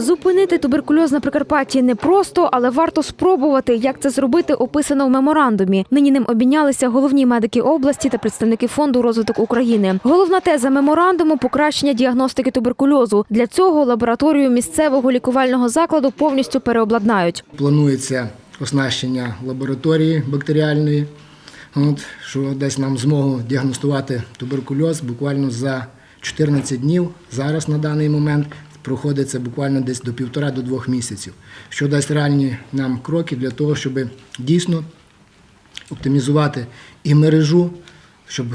Зупинити туберкульоз на Прикарпатті непросто, але варто спробувати, як це зробити, описано в меморандумі. Нині ним обмінялися головні медики області та представники фонду розвиток України. Головна теза меморандуму покращення діагностики туберкульозу. Для цього лабораторію місцевого лікувального закладу повністю переобладнають. Планується оснащення лабораторії бактеріальної, от, що дасть нам змогу діагностувати туберкульоз буквально за 14 днів. Зараз на даний момент проходить це буквально десь до півтора до двох місяців, що дасть реальні нам кроки для того, щоб дійсно оптимізувати і мережу, щоб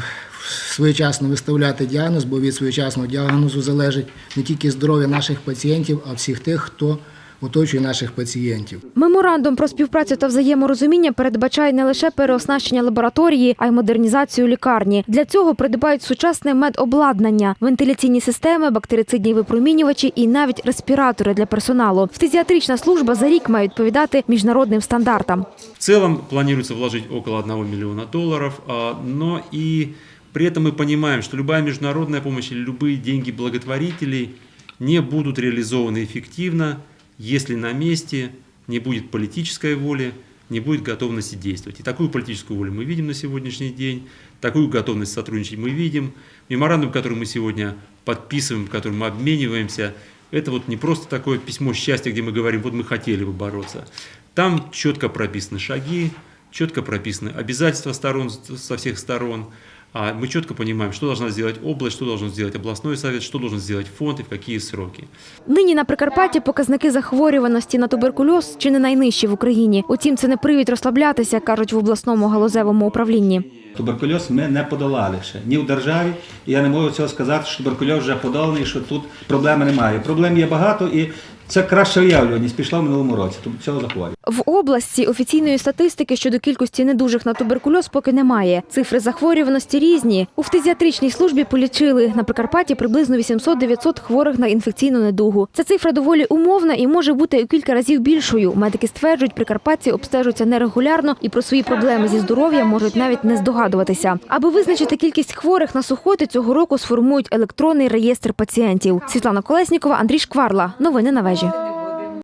своєчасно виставляти діагноз, бо від своєчасного діагнозу залежить не тільки здоров'я наших пацієнтів, а всіх тих, хто оточує наших пацієнтів. Меморандум про співпрацю та взаєморозуміння передбачає не лише переоснащення лабораторії, а й модернізацію лікарні. Для цього придбають сучасне медобладнання, вентиляційні системи, бактерицидні випромінювачі і навіть респіратори для персоналу. Фтизіатрична служба за рік має відповідати міжнародним стандартам. В целом планируется вложить около 1 миллиона долларов, а, но и при этом мы понимаем, что любая международная помощь или любые деньги благотворителей не будут реализованы эффективно, если на месте не будет политической воли, не будет готовности действовать. И такую политическую волю мы видим на сегодняшний день, такую готовность сотрудничать мы видим. Меморандум, который мы сегодня подписываем, которым мы обмениваемся, это вот не просто такое письмо счастья, где мы говорим, вот мы хотели бы бороться. Там четко прописаны шаги, четко прописаны обязательства сторон со всех сторон. А мы четко понимаем, что должна сделать область, что должен сделать областной совет, что должен сделать фонд и в какие сроки. Нині на Прикарпатті показники захворюваності на туберкульоз чи не найнижчі в Україні. Утім, це не привід розслаблятися, кажуть в обласному галузевому управлінні. Туберкульоз ми не подолали ще ні в державі. І я не можу цього сказати, що туберкульоз вже подоланий, що тут проблеми немає. Проблем є багато, і це краще виявлюваність пішла в минулому році. Тобто цього захворювання. В області офіційної статистики щодо кількості недужих на туберкульоз поки немає. Цифри захворюваності різні. У фтизіатричній службі полічили на Прикарпатті приблизно 800-900 хворих на інфекційну недугу. Ця цифра доволі умовна і може бути у кілька разів більшою. Медики стверджують, прикарпатці обстежуються нерегулярно і про свої проблеми зі здоров'ям можуть навіть не здогадуватися. Аби визначити кількість хворих на сухоти, цього року сформують електронний реєстр пацієнтів. Світлана Колеснікова, Андрій Шкварла. Новини на вежі.